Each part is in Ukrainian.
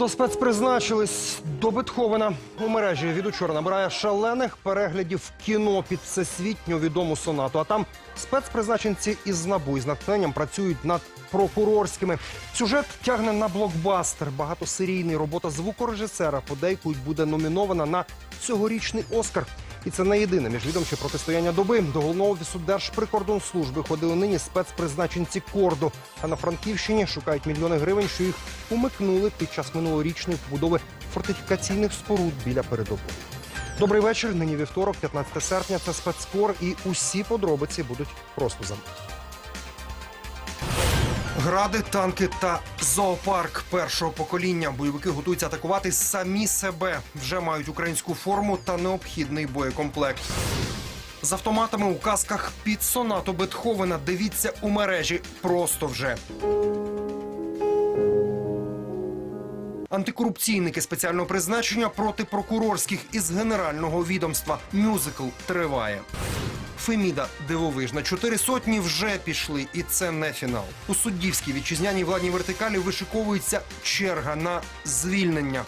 До спецпризначились до Бетховена. У мережі від учора набирає шалених переглядів кіно під всесвітньо відому сонату. А там спецпризначенці із НАБУ із натхненням працюють над прокурорськими. Сюжет тягне на блокбастер. Багатосерійний робота звукорежисера подейкують буде номінована на цьогорічний Оскар. І це не єдине міжвідомче протистояння доби. До головного офісу Держприкордонслужби ходили нині спецпризначенці Корду. А на Франківщині шукають мільйони гривень, що їх умикнули під час минулорічної побудови фортифікаційних споруд біля передової. Добрий вечір. Нині вівторок, 15 серпня. Це спецкор, і усі подробиці будуть просто за. Гради, танки та зоопарк першого покоління. Бойовики готуються атакувати самі себе. Вже мають українську форму та необхідний боєкомплект. З автоматами у касках під сонату Бетховена. Дивіться у мережі просто вже. Антикорупційники спеціального призначення проти прокурорських із генерального відомства. Мюзикл триває. Феміда дивовижна. Чотири сотні вже пішли, і це не фінал. У суддівській вітчизняній владній вертикалі вишиковується черга на звільнення.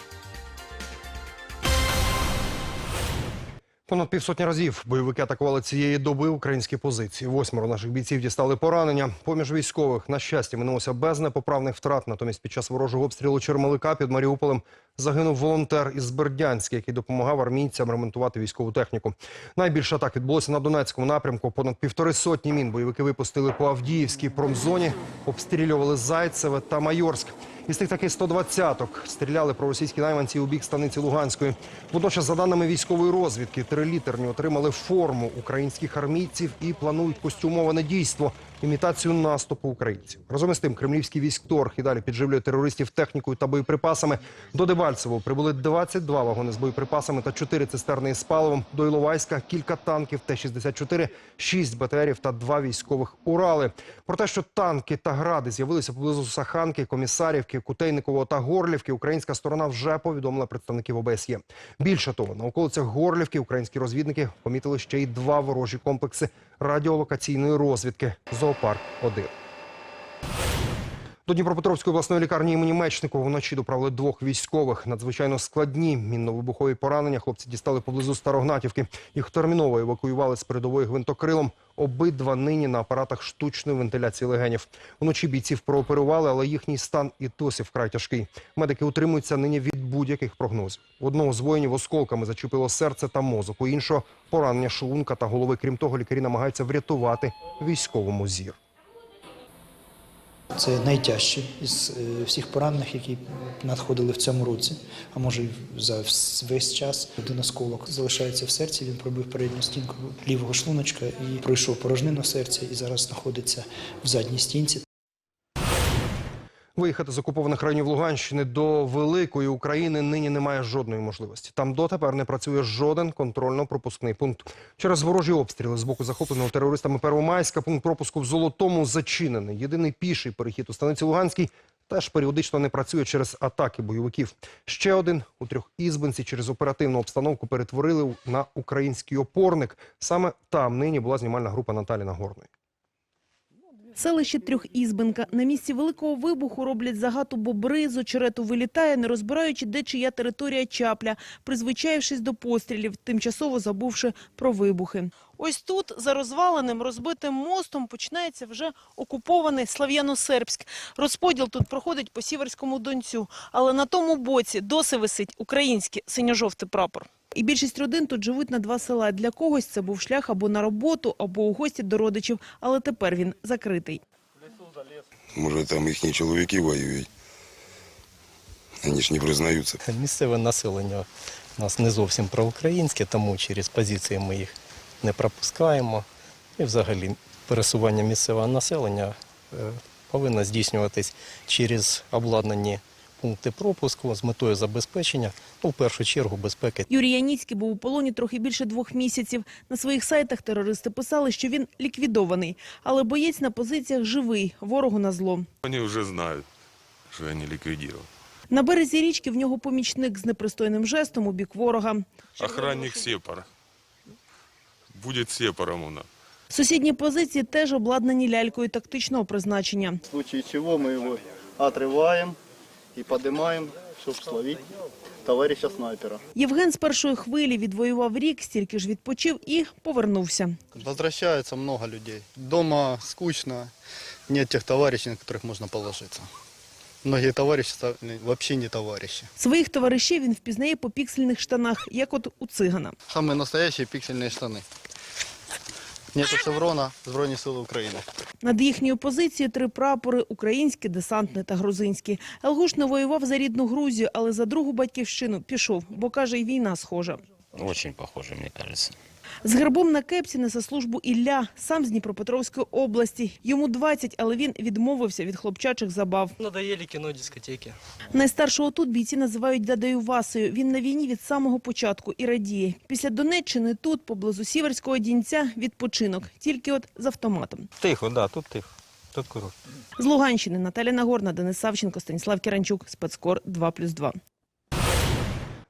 Понад півсотні разів бойовики атакували цієї доби українські позиції. Восьмеро наших бійців дістали поранення. Поміж військових, на щастя, минулося без непоправних втрат. Натомість під час ворожого обстрілу Чермалика під Маріуполем загинув волонтер із Бердянська, який допомагав армійцям ремонтувати військову техніку. Найбільше атак відбулося на Донецькому напрямку. Понад півтори сотні мін бойовики випустили по Авдіївській промзоні, обстрілювали Зайцеве та Майорськ. Із тих таки 120-ок стріляли проросійські найманці у бік станиці Луганської. Водночас, за даними військової розвідки, трилітерні отримали форму українських армійців і планують костюмоване дійство імітацію наступу українців. Разом із тим, кремлівський військторг і далі підживлює терористів технікою та боєприпасами. До Дебальцево прибули 22 вагони з боєприпасами та 4 цистерни із паливом. До Іловайська кілька танків Т-64, 6 БТРів та 2 військових Урали. Про те, що танки та гради з'явилися поблизу Саханки, Комісарівки, Кутейникового та Горлівки, українська сторона вже повідомила представників ОБСЄ. Більше того, на околицях Горлівки українські розвідники помітили ще й два ворожі комплекси радіолокаційної розвідки Зоопарк 1 до Дніпропетровської обласної лікарні імені Мечникова вночі доправили двох військових. Надзвичайно складні мінно-вибухові поранення. Хлопці дістали поблизу Старогнатівки. Їх терміново евакуювали з передової гвинтокрилом. Обидва нині на апаратах штучної вентиляції легенів. Уночі бійців прооперували, але їхній стан і досі вкрай тяжкий. Медики утримуються нині від будь-яких прогнозів. Одного з воїнів осколками зачепило серце та мозок. У іншого поранення шлунка та голови. Крім того, лікарі намагаються врятувати військовому зір. Це найтяжче із е, всіх поранених, які надходили в цьому році, а може й за весь час. Один осколок залишається в серці. Він пробив передню стінку лівого шлуночка і пройшов порожнину серця, і зараз знаходиться в задній стінці. Виїхати з окупованих районів Луганщини до великої України нині немає жодної можливості. Там дотепер не працює жоден контрольно-пропускний пункт. Через ворожі обстріли з боку захопленого терористами Первомайська пункт пропуску в Золотому зачинений. Єдиний піший перехід у станиці Луганській теж періодично не працює через атаки бойовиків. Ще один у трьох ізбинці через оперативну обстановку перетворили на український опорник. Саме там нині була знімальна група Наталі Нагорної. Селище Трьохізбенка. На місці великого вибуху роблять загату бобри, з очерету вилітає, не розбираючи, де чия територія чапля, призвичаєвшись до пострілів, тимчасово забувши про вибухи. Ось тут, за розваленим розбитим мостом, починається вже окупований Слав'яно-Сербськ. Розподіл тут проходить по Сіверському Донцю, але на тому боці досі висить український синьо-жовтий прапор. І більшість родин тут живуть на два села. Для когось це був шлях або на роботу, або у гості до родичів, але тепер він закритий. Може, там їхні чоловіки воюють. Вони ж не признаються. Місцеве населення у нас не зовсім проукраїнське, тому через позиції ми їх не пропускаємо. І взагалі пересування місцевого населення е, повинно здійснюватись через обладнані пункти пропуску з метою забезпечення, ну, в першу чергу, безпеки Юрій Яніцький був у полоні трохи більше двох місяців. На своїх сайтах терористи писали, що він ліквідований. Але боєць на позиціях живий, ворогу на зло. Они уже знают, что я не ликвидировал. На березі річки в нього помічник з непристойним жестом у бік ворога. Охранник Сепара. Будет Сепаром у нас. Сусідні позиції теж обладнані лялькою тактичного призначення. В случае чего мы его отрываем и поднимаем чтобы словить товарища снайпера. Євген з першої хвилі відвоював рік, стільки ж відпочив і повернувся. Возвращается много людей. Дома скучно, нет тех товарищей, на которых можно положиться. Многие товарищи ста- вообще не товарищи. Своїх товаришів він впізнає по піксельних штанах, як от у цигана. Самые настоящие пиксельные штаны. Нету шеврона Збройні сили України. Над їхньою позицією три прапори – українські, десантні та грузинські. Елгуш не воював за рідну Грузію, але за другу батьківщину пішов, бо, каже, і війна схожа. Очень похоже, мені кажется. З гербом на кепсі несе службу Ілля, сам з Дніпропетровської області. Йому 20, але він відмовився від хлопчачих забав. Надоели кино, дискотеки. Найстаршого тут бійці називають дядею Васею. Він на війні від самого початку і радіє. Після Донеччини тут, поблизу Сіверського Дінця, відпочинок. Тільки от з автоматом. Тихо, да, тут тихо. Тут курорт. З Луганщини Наталя Нагорна, Денис Савченко, Станіслав Кіранчук, Спецкор 2+,2.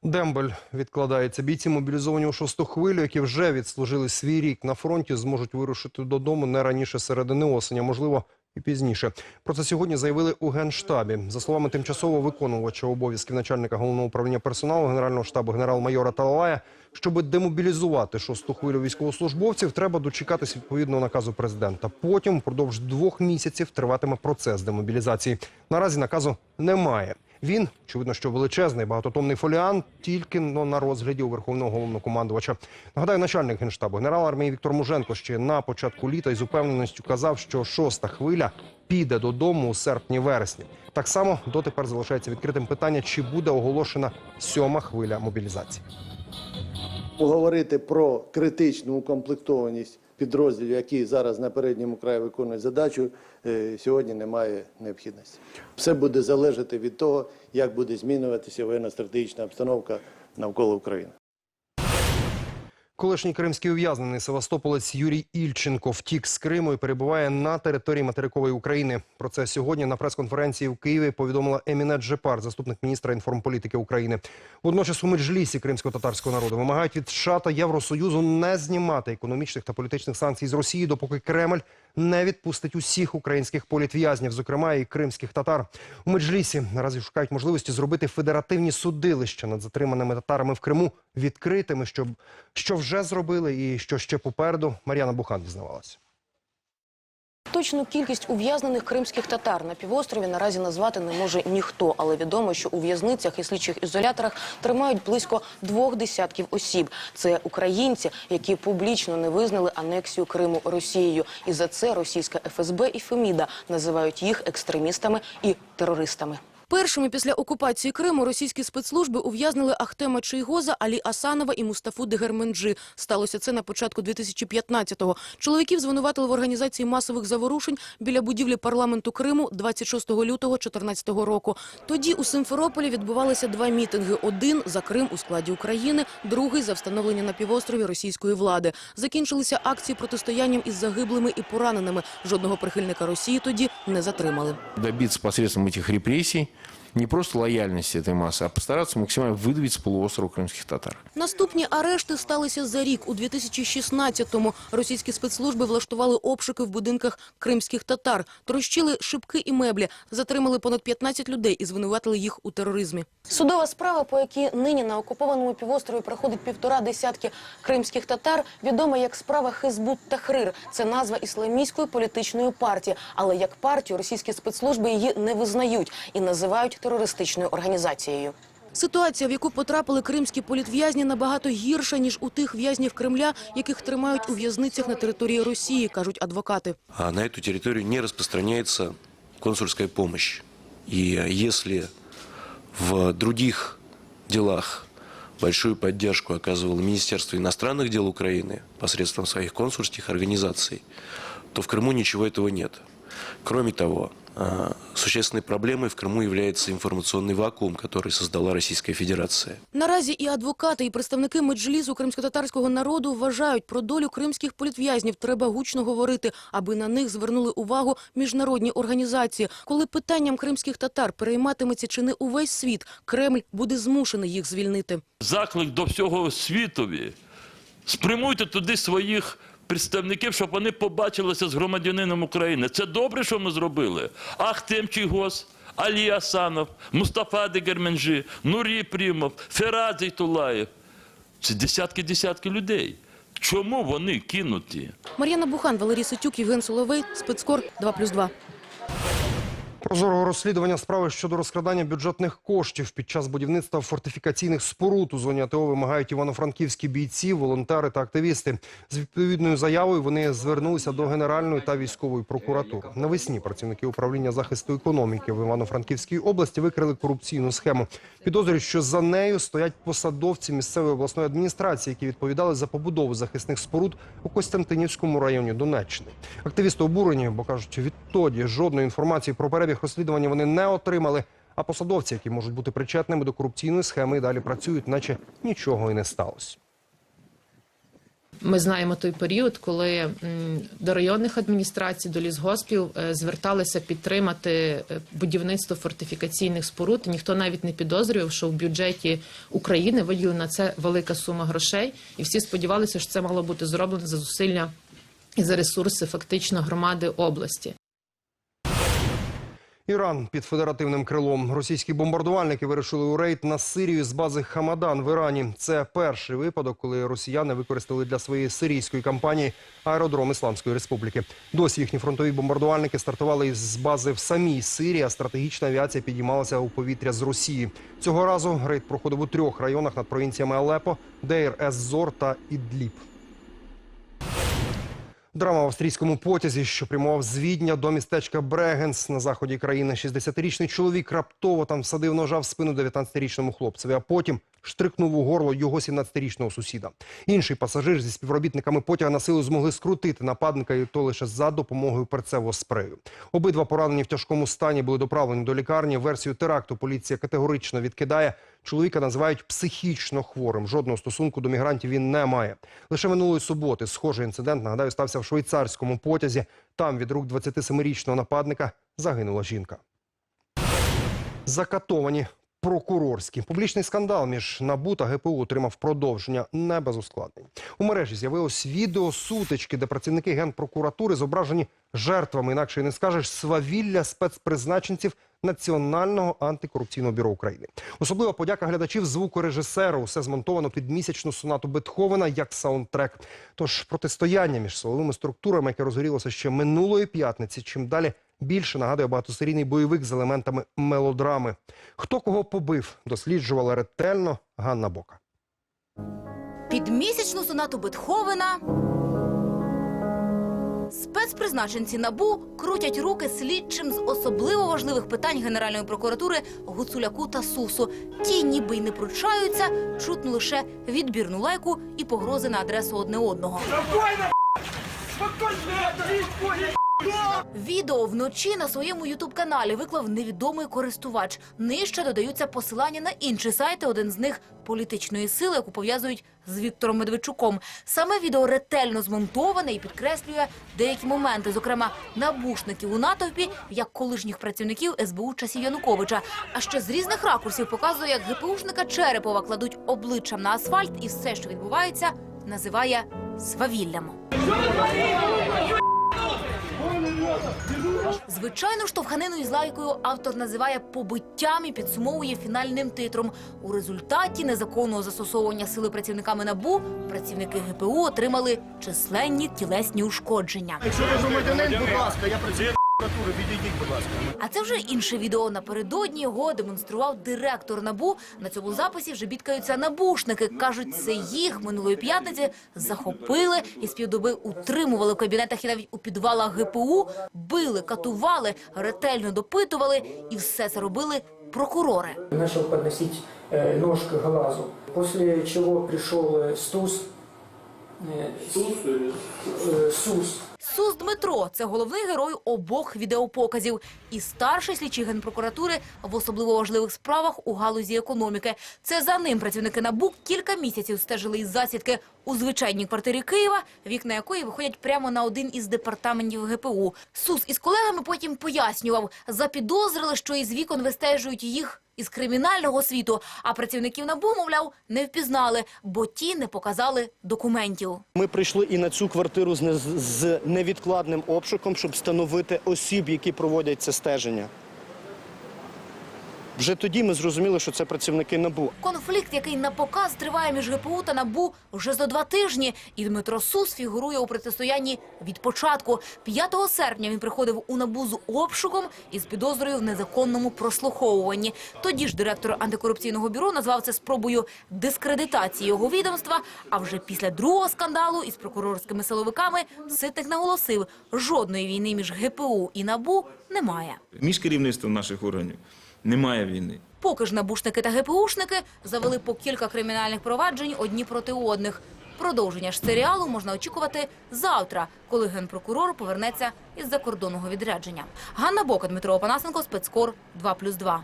Дембель відкладається. Бійці мобілізовані у шосту хвилю, які вже відслужили свій рік на фронті, зможуть вирушити додому не раніше середини осені, можливо, і пізніше. Про це сьогодні заявили у Генштабі. За словами тимчасово виконувача обов'язків начальника головного управління персоналу Генерального штабу генерал-майора Талалая, щоб демобілізувати шосту хвилю військовослужбовців, треба дочекатись відповідного наказу президента. Потім, впродовж двох місяців, триватиме процес демобілізації. Наразі наказу немає. Він, очевидно, що величезний багатотомний фоліант, тільки но на розгляді у верховного головнокомандувача. Нагадаю, начальник генштабу генерал армії Віктор Муженко ще на початку літа із упевненістю казав, що шоста хвиля піде додому у серпні-вересні. Так само дотепер залишається відкритим питання, чи буде оголошена сьома хвиля мобілізації. Поговорити про критичну укомплектованість підрозділів, які зараз на передньому краї виконують задачу, е, сьогодні немає необхідності. Все буде залежати від того, як буде змінюватися воєнно-стратегічна обстановка навколо України. Колишній кримський ув'язнений Севастополець Юрій Ільченко втік з Криму і перебуває на території материкової України. Про це сьогодні на прес-конференції в Києві повідомила Емінет Джепар, заступник міністра інформполітики України. Водночас у Меджлісі кримсько-татарського народу вимагають від США та Євросоюзу не знімати економічних та політичних санкцій з Росії, допоки Кремль не відпустить усіх українських політв'язнів, зокрема і кримських татар. У Меджлісі наразі шукають можливості зробити федеративні судилища над затриманими татарами в Криму відкритими, щоб що вже зробили і що ще попереду. Мар'яна Бухан дізнавалася. Точну кількість ув'язнених кримських татар на півострові наразі назвати не може ніхто, але відомо, що у в'язницях і слідчих ізоляторах тримають близько двох десятків осіб. Це українці, які публічно не визнали анексію Криму Росією. І за це російська ФСБ і Феміда називають їх екстремістами і терористами. Першими після окупації Криму російські спецслужби ув'язнили Ахтема Чийгоза, Алі Асанова і Мустафу Дегерменджи. Сталося це на початку 2015-го. Чоловіків звинуватили в організації масових заворушень біля будівлі парламенту Криму 26 лютого 2014 року. Тоді у Симферополі відбувалися два мітинги. Один за Крим у складі України, другий за встановлення на півострові російської влади. Закінчилися акції протистоянням із загиблими і пораненими. Жодного прихильника Росії тоді не затримали. добиться посредством этих репрессий не просто лояльности этой массы, а постараться максимально выдавить с полуострова крымских татар. Наступні арешти сталися за рік. У 2016-му російські спецслужби влаштували обшуки в будинках кримських татар, трощили шибки і меблі, затримали понад 15 людей і звинуватили їх у тероризмі. Судова справа, по якій нині на окупованому півострові проходить півтора десятки кримських татар, відома як справа Хизбут Тахрир. Це назва ісламістської політичної партії. Але як партію російські спецслужби її не визнають і називають терористичною організацією. Ситуація, в яку потрапили кримські політв'язні, набагато гірша, ніж у тих в'язнів Кремля, яких тримають у в'язницях на території Росії, кажуть адвокати. А на эту территорию не распространяется консульская помощь. И если в других делах большую поддержку оказывало Министерство иностранных дел Украины посредством своих консульских организаций, то в Крыму ничего этого нет. Кроме того, а, существенной проблемой в Крыму является информационный вакуум, который создала Российская Федерация. Наразі і адвокати, і представники меджлізу кримськотатарського народу вважають, про долю кримських політв'язнів треба гучно говорити, аби на них звернули увагу міжнародні організації. Коли питанням кримських татар перейматиметься чи не увесь світ, Кремль буде змушений їх звільнити. Заклик до всього світові. Спрямуйте туди своїх представників, щоб вони побачилися з громадянином України. Це добре, що ми зробили. Ахтем Чийгоз, Алі Асанов, Мустафа Дегерменжі, Нурі Прімов, Ферадзій Тулаєв. Це десятки-десятки людей. Чому вони кинуті? Мар'яна Бухан, Валерій Ситюк, Євген Соловей, спецкор 2+,2. Прозорого розслідування справи щодо розкрадання бюджетних коштів під час будівництва фортифікаційних споруд у зоні АТО вимагають івано-франківські бійці, волонтери та активісти. З відповідною заявою вони звернулися до Генеральної та військової прокуратури. Навесні працівники управління захисту економіки в Івано-Франківській області викрили корупційну схему. Підозрюють, що за нею стоять посадовці місцевої обласної адміністрації, які відповідали за побудову захисних споруд у Костянтинівському районі Донеччини. Активісти обурені, бо кажуть, відтоді жодної інформації про перебіг розслідування вони не отримали. А посадовці, які можуть бути причетними до корупційної схеми, далі працюють, наче нічого і не сталося. Ми знаємо той період, коли до районних адміністрацій, до лісгоспів е, зверталися підтримати е, будівництво фортифікаційних споруд. Ніхто навіть не підозрював, що в бюджеті України виділена на це велика сума грошей, і всі сподівалися, що це мало бути зроблено за зусилля і за ресурси фактично громади області. Іран під федеративним крилом. Російські бомбардувальники вирішили у рейд на Сирію з бази Хамадан в Ірані. Це перший випадок, коли росіяни використали для своєї сирійської кампанії аеродром Ісламської Республіки. Досі їхні фронтові бомбардувальники стартували із бази в самій Сирії. а Стратегічна авіація підіймалася у повітря з Росії. Цього разу рейд проходив у трьох районах над провінціями Алепо, Дейр Ез-Зор та Ідліб. Драма в австрійському потязі, що прямував з Відня до містечка Брегенс на заході країни. 60-річний чоловік раптово там всадив ножа в спину 19-річному хлопцеві, а потім штрикнув у горло його 17-річного сусіда. Інший пасажир зі співробітниками потяга на силу змогли скрутити нападника, і то лише за допомогою перцевого спрею. Обидва поранені в тяжкому стані були доправлені до лікарні. Версію теракту поліція категорично відкидає. Чоловіка називають психічно хворим. Жодного стосунку до мігрантів він не має. Лише минулої суботи схожий інцидент, нагадаю, стався в швейцарському потязі. Там від рук 27-річного нападника загинула жінка. Закатовані прокурорські. Публічний скандал між НАБУ та ГПУ отримав продовження не без ускладнень. У мережі з'явилось відео сутички, де працівники генпрокуратури зображені жертвами, інакше не скажеш, свавілля спецпризначенців Національного антикорупційного бюро України. Особлива подяка глядачів звукорежисеру. Усе змонтовано під місячну сонату Бетховена як саундтрек. Тож протистояння між силовими структурами, яке розгорілося ще минулої п'ятниці, чим далі більше нагадує багатосерійний бойовик з елементами мелодрами. Хто кого побив, досліджувала ретельно Ганна Бока. Під місячну сонату Бетховена спецпризначенці НАБУ крутять руки слідчим з особливо важливих питань Генеральної прокуратури Гуцуляку та Сусу. Ті ніби й не пручаються, чутно лише відбірну лайку і погрози на адресу одне одного. Відео вночі на своєму ютуб-каналі виклав невідомий користувач. Нижче додаються посилання на інші сайти. Один з них політичної сили, яку пов'язують з Віктором Медведчуком. Саме відео ретельно змонтоване і підкреслює деякі моменти, зокрема набушників у натовпі, як колишніх працівників СБУ часів Януковича. А ще з різних ракурсів показує, як ГПУшника Черепова кладуть обличчям на асфальт, і все, що відбувається, називає свавіллям. Звичайно, штовханину із лайкою автор називає побиттям і підсумовує фінальним титром. У результаті незаконного застосовування сили працівниками НАБУ працівники ГПУ отримали численні тілесні ушкодження. Якщо ви громадянин, будь ласка, я працюю прокуратури, відійдіть, будь ласка. А це вже інше відео. Напередодні його демонстрував директор НАБУ. На цьому записі вже бідкаються набушники. Кажуть, це їх минулої п'ятниці захопили і з півдоби утримували в кабінетах і навіть у підвалах ГПУ, били, катували, ретельно допитували, і все це робили прокурори. Начал подносить э, нож к глазу. После чего пришел э, СТУС. э, э, СУС. Сус Дмитро це головний герой обох відеопоказів і старший слідчий генпрокуратури в особливо важливих справах у галузі економіки. Це за ним працівники НАБУ кілька місяців стежили із засідки у звичайній квартирі Києва, вікна якої виходять прямо на один із департаментів ГПУ. Сус із колегами потім пояснював, запідозрили, що із вікон вистежують їх із кримінального світу, а працівників НАБУ, мовляв, не впізнали, бо ті не показали документів. Ми прийшли і на цю квартиру з, не- невідкладним обшуком, щоб встановити осіб, які проводять це стеження. Вже тоді ми зрозуміли, що це працівники НАБУ. Конфлікт, який на показ триває між ГПУ та НАБУ вже за два тижні. І Дмитро Сус фігурує у протистоянні від початку. 5 серпня він приходив у НАБУ з обшуком із підозрою в незаконному прослуховуванні. Тоді ж директор антикорупційного бюро назвав це спробою дискредитації його відомства. А вже після другого скандалу із прокурорськими силовиками Ситник наголосив, жодної війни між ГПУ і НАБУ немає. Між керівництвом наших органів немає війни. Поки ж набушники та ГПУшники завели по кілька кримінальних проваджень одні проти одних. Продовження ж серіалу можна очікувати завтра, коли генпрокурор повернеться із закордонного відрядження. Ганна Бока, Дмитро Опанасенко, спецкор 2+,2.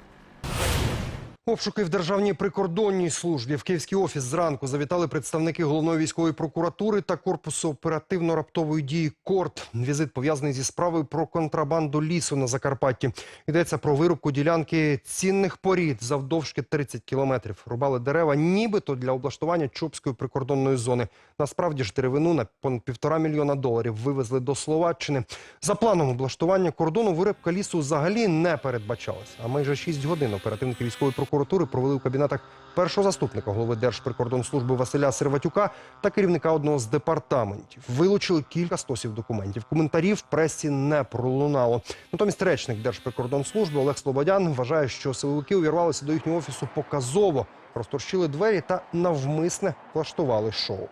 Обшуки в Державній прикордонній службі в Київський офіс зранку завітали представники головної військової прокуратури та корпусу оперативно-раптової дії КОРТ. Візит пов'язаний зі справою про контрабанду лісу на Закарпатті. Йдеться про вирубку ділянки цінних порід завдовжки 30 кілометрів. Рубали дерева, нібито для облаштування Чопської прикордонної зони. Насправді ж деревину на понад півтора мільйона доларів вивезли до Словаччини. За планом облаштування кордону вирубка лісу взагалі не передбачалась. А майже 6 годин оперативники військової прокуратури провели у кабінетах першого заступника голови Держприкордонслужби Василя Серватюка та керівника одного з департаментів. Вилучили кілька стосів документів. Коментарів в пресі не пролунало. Натомість речник Держприкордонслужби Олег Слободян вважає, що силовики увірвалися до їхнього офісу показово, розторщили двері та навмисне влаштували шоу.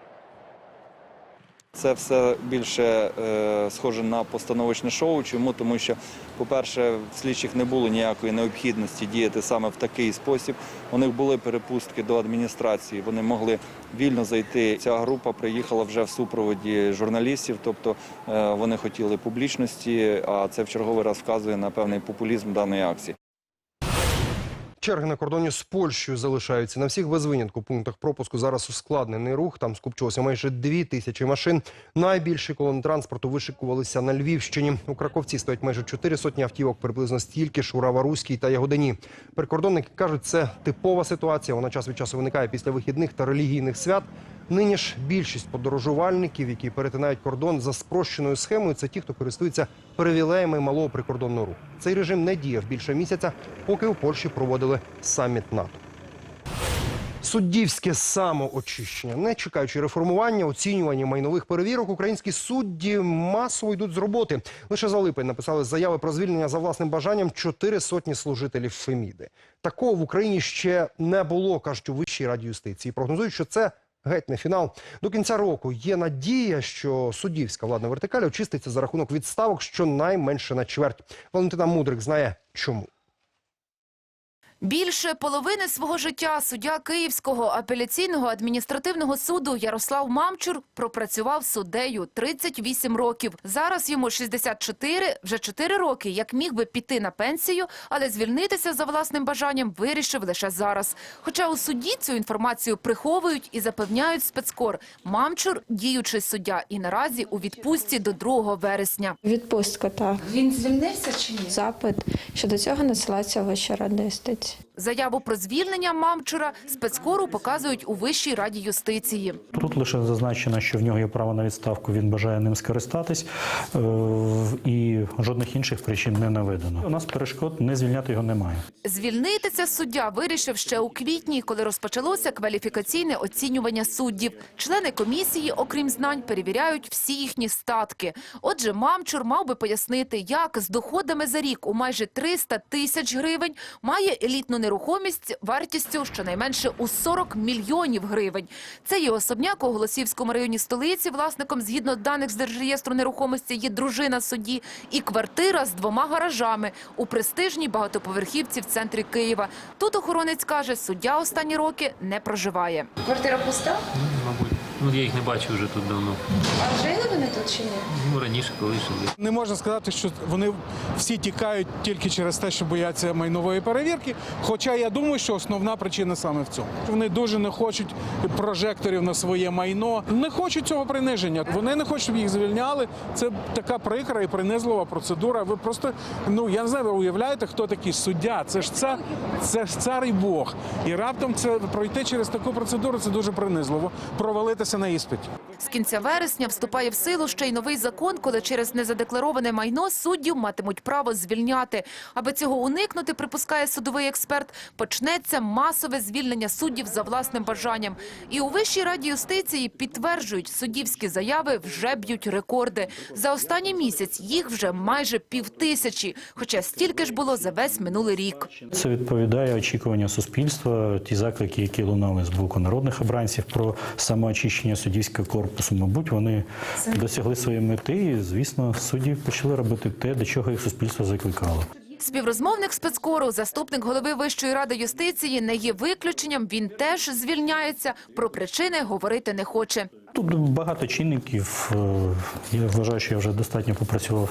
Це все більше е, схоже на постановочне шоу. Чому? Тому що, по-перше, в слідчих не було ніякої необхідності діяти саме в такий спосіб. У них були перепустки до адміністрації, вони могли вільно зайти. Ця група приїхала вже в супроводі журналістів, тобто е, вони хотіли публічності, а це в черговий раз вказує на певний популізм даної акції. Черги на кордоні з Польщею залишаються. На всіх без винятку пунктах пропуску зараз ускладнений рух. Там скупчилося майже дві тисячі машин. Найбільші колони транспорту вишикувалися на Львівщині. У Краковці стоять майже чотири сотні автівок, приблизно стільки ж у Раваруській та Ягодині. Прикордонники кажуть, це типова ситуація. Вона час від часу виникає після вихідних та релігійних свят. Нині ж більшість подорожувальників, які перетинають кордон за спрощеною схемою, це ті, хто користується привілеями малого прикордонного руху. Цей режим не діяв більше місяця, поки у Польщі проводили саміт НАТО. Суддівське самоочищення. Не чекаючи реформування, оцінювання майнових перевірок, українські судді масово йдуть з роботи. Лише за липень написали заяви про звільнення за власним бажанням чотири сотні служителів Феміди. Такого в Україні ще не було, кажуть у Вищій раді юстиції. Прогнозують, що це геть не фінал. До кінця року є надія, що суддівська владна вертикаль очиститься за рахунок відставок щонайменше на чверть. Валентина Мудрик знає чому. Більше половини свого життя суддя Київського апеляційного адміністративного суду Ярослав Мамчур пропрацював суддею 38 років. Зараз йому 64, вже 4 роки, як міг би піти на пенсію, але звільнитися за власним бажанням вирішив лише зараз. Хоча у суді цю інформацію приховують і запевняють спецкор. Мамчур – діючий суддя і наразі у відпустці до 2 вересня. Відпустка, так. Він звільнився чи ні? Запит щодо цього насилається Вища рада юстиції. Заяву про звільнення Мамчура спецкору показують у Вищій раді юстиції. Тут лише зазначено, що в нього є право на відставку, він бажає ним скористатись, е, і жодних інших причин не наведено. У нас перешкод не звільняти його немає. Звільнитися суддя вирішив ще у квітні, коли розпочалося кваліфікаційне оцінювання суддів. Члени комісії, окрім знань, перевіряють всі їхні статки. Отже, Мамчур мав би пояснити, як з доходами за рік у майже 300 тисяч гривень має елітну нерухомість вартістю щонайменше у 40 мільйонів гривень. Це є особняк у Голосівському районі столиці. Власником, згідно даних з Держреєстру нерухомості, є дружина судді і квартира з двома гаражами у престижній багатоповерхівці в центрі Києва. Тут охоронець каже, суддя останні роки не проживає. Квартира пуста? Мабуть. Ну, я їх не бачу вже тут давно. А жили вони тут чи ні? Ну, раніше, коли жили. Не можна сказати, що вони всі тікають тільки через те, що бояться майнової перевірки. Хоча я думаю, що основна причина саме в цьому. Вони дуже не хочуть прожекторів на своє майно, не хочуть цього приниження. Вони не хочуть, щоб їх звільняли. Це така прикра і принизлива процедура. Ви просто ну я не знаю, ви уявляєте, хто такий суддя? Це ж це, це ж цар і Бог. І раптом це пройти через таку процедуру це дуже принизливо. Провалитися на іспиті. З кінця вересня вступає в силу ще й новий закон, коли через незадеклароване майно суддів матимуть право звільняти. Аби цього уникнути, припускає судовий експерт, почнеться масове звільнення суддів за власним бажанням. І у Вищій раді юстиції підтверджують, суддівські заяви вже б'ють рекорди. За останній місяць їх вже майже півтисячі, хоча стільки ж було за весь минулий рік. Це відповідає очікуванню суспільства, ті заклики, які лунали з боку народних обранців про самоочищення суддівського корпусу. Мабуть, вони досягли своєї мети, і звісно, судді почали робити те, до чого їх суспільство закликало. Співрозмовник спецкору, заступник голови Вищої ради юстиції, не є виключенням. Він теж звільняється. Про причини говорити не хоче. Тут багато чинників. Е, Я вважаю, що я вже достатньо попрацював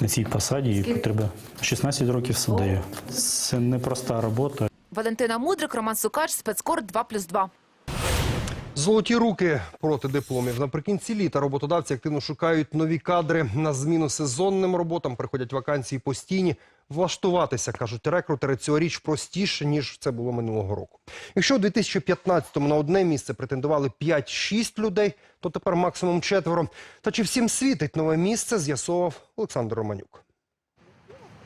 на цій посаді. І треба 16 років суддею. Це непроста робота. Валентина Мудрик, Роман Сукач, спецкор 2+,2. Золоті руки проти дипломів. Наприкінці літа роботодавці активно шукають нові кадри. На зміну сезонним роботам приходять вакансії постійні. Влаштуватися, кажуть рекрутери, цьогоріч простіше, ніж це було минулого року. Якщо у 2015-му на одне місце претендували 5-6 людей, то тепер максимум четверо. Та чи всім світить нове місце, з'ясовував Олександр Романюк.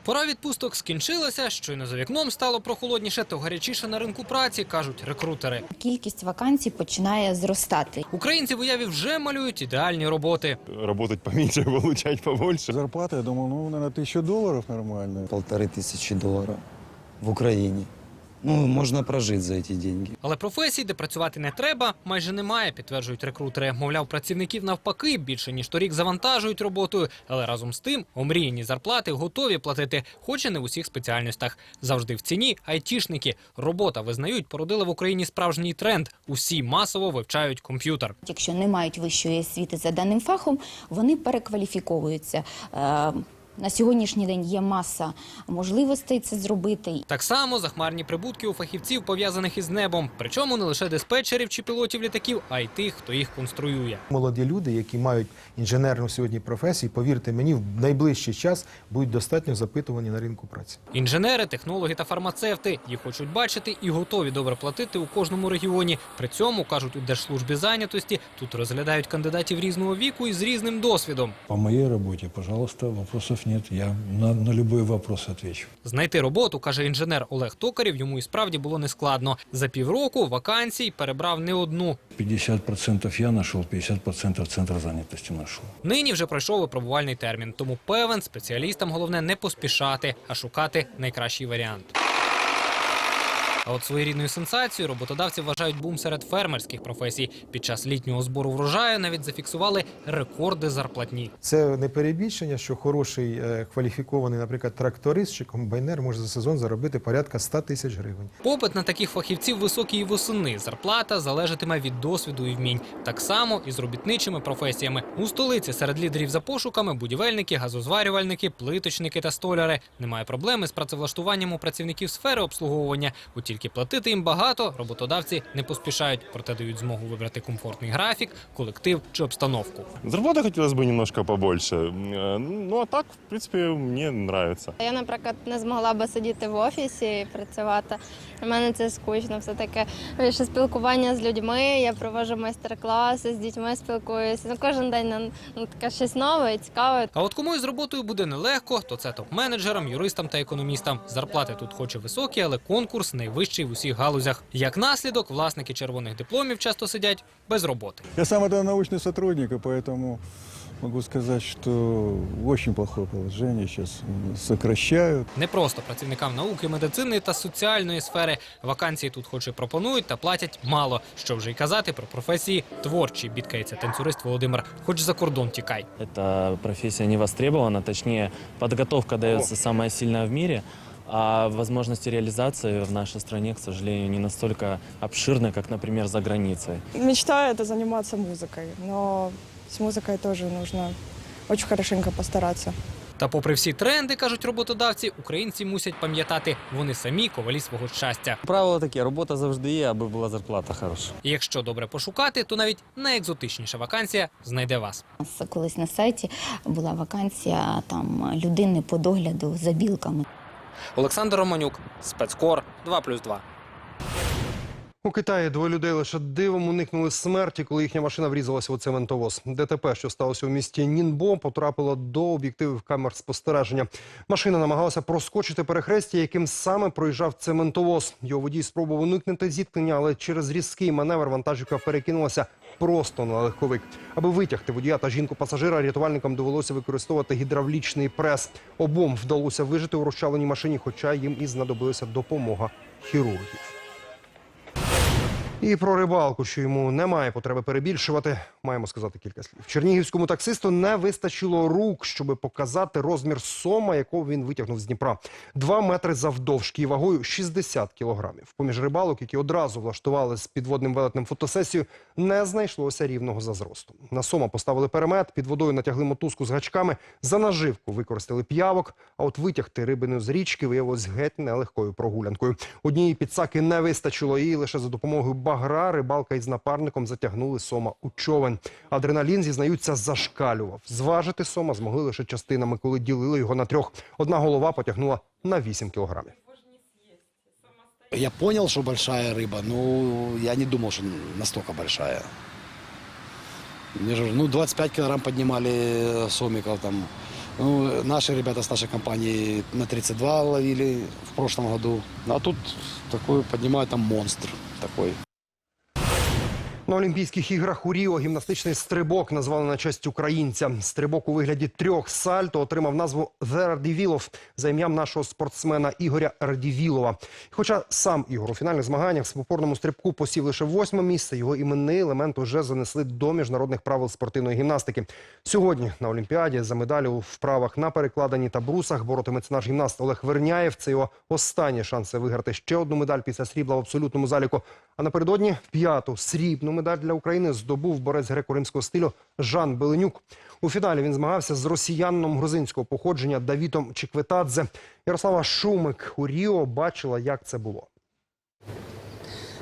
Пора відпусток скінчилася, щойно за вікном стало прохолодніше, то гарячіше на ринку праці, кажуть рекрутери. Кількість вакансій починає зростати. Українці в уяві вже малюють ідеальні роботи. Работать поменьше, получать побольше. Зарплата, я думал, ну, наверное, тысячу долларов нормально. Полторы тысячи долларов в Украине. Ну, можно прожить за эти деньги. Але професій, де працювати не треба, майже немає, підтверджують рекрутери. Мовляв, працівників навпаки більше ніж торік завантажують роботою, але разом з тим омріяні зарплати готові платити, хоч і не в усіх спеціальностях. Завжди в ціні айтішники. Робота визнають, породила в Україні справжній тренд. Усі масово вивчають комп'ютер. Якщо не мають вищої освіти за даним фахом, вони перекваліфіковуються. На сьогоднішній день є маса можливостей це зробити. Так само захмарні прибутки у фахівців пов'язаних із небом, причому не лише диспетчерів чи пілотів літаків, а й тих, хто їх конструює. Молоді люди, які мають інженерну сьогодні професію, повірте мені, в найближчий час будуть достатньо запитувані на ринку праці. Інженери, технологи та фармацевти їх хочуть бачити і готові добре платити у кожному регіоні. При цьому кажуть у держслужбі зайнятості, тут розглядають кандидатів різного віку і з різним досвідом. По моей работе, пожалуйста, вопросов нет. Я на, на любой вопрос отвечу. Знайти роботу, каже інженер Олег Токарів, йому і справді було нескладно. За півроку вакансій перебрав не одну. 50% я знайшов, 50% центр зайнятості знайшов. Нині вже пройшов випробувальний термін, тому певен спеціалістам головне не поспішати, а шукати найкращий варіант. А от своєрідною сенсацією роботодавці вважають бум серед фермерських професій. Під час літнього збору врожаю навіть зафіксували рекорди зарплатні. Це не перебільшення, що хороший е, кваліфікований, наприклад, тракторист чи комбайнер може за сезон заробити порядка 100 тисяч гривень. Попит на таких фахівців високий і восени. Зарплата залежатиме від досвіду і вмінь. Так само і з робітничими професіями. У столиці серед лідерів за пошуками будівельники, газозварювальники, плиточники та столяри. Немає проблеми з працевлаштуванням у працівників сфери обслуговування. От тільки платити їм багато, роботодавці не поспішають, проте дають змогу вибрати комфортний графік, колектив чи обстановку. Зарплата хотелось бы немножко побольше. Э, Ну, а так, в принципе, мне нравится. Я, наприклад, не змогла би сидіти в офісі і працювати. У мене це скучно. Все таке більше спілкування з людьми. Я проводжу майстер-класи, з дітьми спілкуюся. Ну, кожен день ну, таке щось нове і цікаве. А от кому із роботою буде нелегко, то це топ-менеджерам, юристам та економістам. Зарплати тут хоч і високі, але конкурс найвищий в усіх галузях. Як наслідок, власники червоних дипломів часто сидять без роботи. Я сам это научный сотрудник, и поэтому могу сказать, что очень плохое положение сейчас сокращают. Не просто працівникам науки, медицини та соціальної сфери. Вакансії тут хоч і пропонують, та платять мало. Що вже й казати про професії творчі, бідкається танцюрист Володимир. Хоч за кордон тікай. Эта профессия не востребована, точнее, подготовка дается самая сильная в мире, а возможности реализации в нашей стране, к сожалению, не настолько обширны, как, например, за границей. Мечтаю это заниматься музыкой, но с музыкой тоже нужно очень хорошенько постараться. Та попри всі тренди, кажуть роботодавці, українці мусять пам'ятати, вони самі ковалі свого щастя. Правило таке, робота завжди є, аби була зарплата хороша. І якщо добре пошукати, то навіть найекзотичніша вакансія знайде вас. У нас Колись на сайті була вакансія там людини по догляду за білками. Олександр Романюк, спецкор 2+,2. У Китаї двоє людей лише дивом уникнули смерті, коли їхня машина врізалася у цементовоз. ДТП, що сталося у місті Нінбо, потрапило до об'єктивів камер спостереження. Машина намагалася проскочити перехрестя, яким саме проїжджав цементовоз. Його водій спробував уникнути зіткнення, але через різкий маневр вантажівка перекинулася просто на легковик. Аби витягти водія та жінку пасажира, рятувальникам довелося використовувати гідравлічний прес. Обом вдалося вижити у розчавленій машині, хоча їм і знадобилася допомога хірургів. І про рибалку, що йому немає потреби перебільшувати, маємо сказати кілька слів. Чернігівському таксисту не вистачило рук, щоб показати розмір сома, якого він витягнув з Дніпра. Два метри завдовжки і вагою 60 кілограмів. Поміж рибалок, які одразу влаштували з підводним велетнем фотосесію, не знайшлося рівного за зростом. На сома поставили перемет, під водою натягли мотузку з гачками, за наживку використали п'явок, а от витягти рибину з річки виявилось геть нелегкою прогулянкою. Однієї підсаки не вистачило, і лише за допомогою багра рибалка із напарником затягнули сома у човен. Адреналін, зізнаються, зашкалював. Зважити сома змогли лише частинами, коли ділили його на трьох. Одна голова потягнула на 8 кілограмів. Я понял, что большая рыба, но я не думал, что настолько большая. Мне же, ну, 25 килограмм поднимали сомиков там. Ну, наши ребята с нашей компании на 32 ловили в прошлом году. А тут такой поднимают там монстр такой. На Олімпійських іграх у Ріо гімнастичний стрибок назвали на честь українця. Стрибок у вигляді трьох сальто отримав назву «The Радівілов» за ім'ям нашого спортсмена Ігоря Радівілова. Хоча сам Ігор у фінальних змаганнях в спопорному стрибку посів лише восьме місце, його іменний елемент уже занесли до міжнародних правил спортивної гімнастики. Сьогодні на Олімпіаді за медалі у вправах на перекладині та брусах боротиметься наш гімнаст Олег Верняєв. Це його останні шанси виграти ще одну медаль після срібла в абсолютному заліку. А напередодні п'яту срібну медаль для України здобув борець греко-римського стилю Жан Беленюк. У фіналі він змагався з росіянином грузинського походження Давітом Чикветадзе. Ярослава Шумик у Ріо бачила, як це було.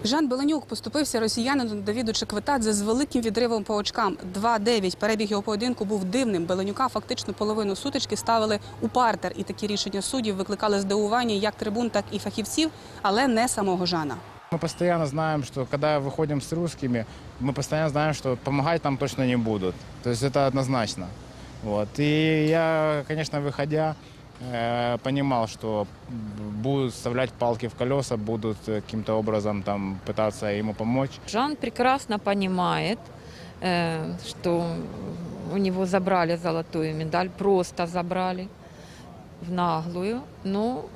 Жан Беленюк поступився росіянину Давіду Чекветадзе з великим відривом по очкам. 2-9. Перебіг його поєдинку був дивним. Беленюка фактично половину сутички ставили у партер. І такі рішення суддів викликали здивування як трибун, так і фахівців, але не самого Жана. Мы постоянно знаем, что когда выходим с русскими, мы постоянно знаем, что помогать нам точно не будут. То есть это однозначно. Вот. И я, конечно, выходя, э, понимал, что будут вставлять палки в колеса, будут э, каким-то образом там пытаться ему помочь. Жан прекрасно понимает, э, что у него забрали золотую медаль, просто забрали в наглую. Ну,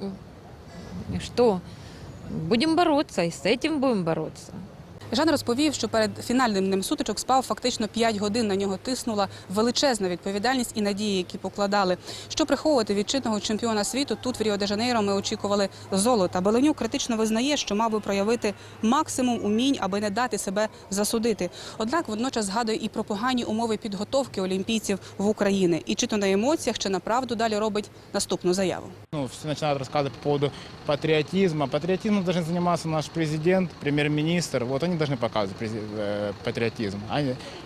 и что, будем бороться, и с этим будем бороться. Жан розповів, що перед фінальним днем сутичок спав фактично 5 годин. На нього тиснула величезна відповідальність і надії, які покладали. Що приховувати від чинного чемпіона світу тут в Ріо-де-Жанейро ми очікували золота. Беленюк критично визнає, що мав би проявити максимум умінь, аби не дати себе засудити. Однак водночас згадує і про погані умови підготовки олімпійців в Україні. І чи то на емоціях, чи на правду далі робить наступну заяву. Ну, все начинают рассказывать по поводу патриотизма. Патриотизмом должен заниматься наш президент, премьер-министр. Вот они должны показывать прези- э, патриотизм. А,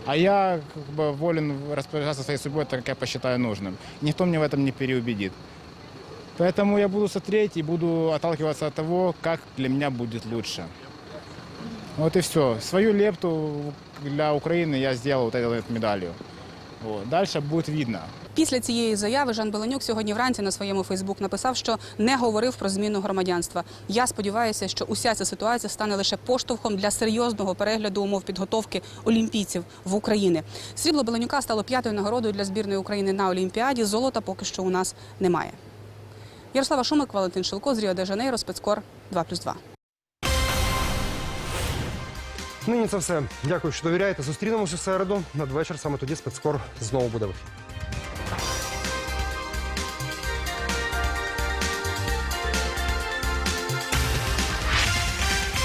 а я как бы волен распоряжаться своей судьбой так, как я посчитаю нужным. Никто мне в этом не переубедит. Поэтому я буду смотреть и буду отталкиваться от того, как для меня будет лучше. Вот и все. Свою лепту для Украины я сделал вот этой вот медалью. Вот. Дальше будет видно. Після цієї заяви Жан Беленюк сьогодні вранці на своєму Фейсбук написав, що не говорив про зміну громадянства. Я сподіваюся, що уся ця ситуація стане лише поштовхом для серйозного перегляду умов підготовки олімпійців в Україні. Срібло Беленюка стало п'ятою нагородою для збірної України на Олімпіаді. Золота поки що у нас немає. Ярослава Шумик, Валентин Шилко з Ріо де Жанейро, спецкор 2+,2. Нині це все. Дякую, що довіряєте. Зустрінемося у середу. Надвечір саме тоді спецкор знову буде.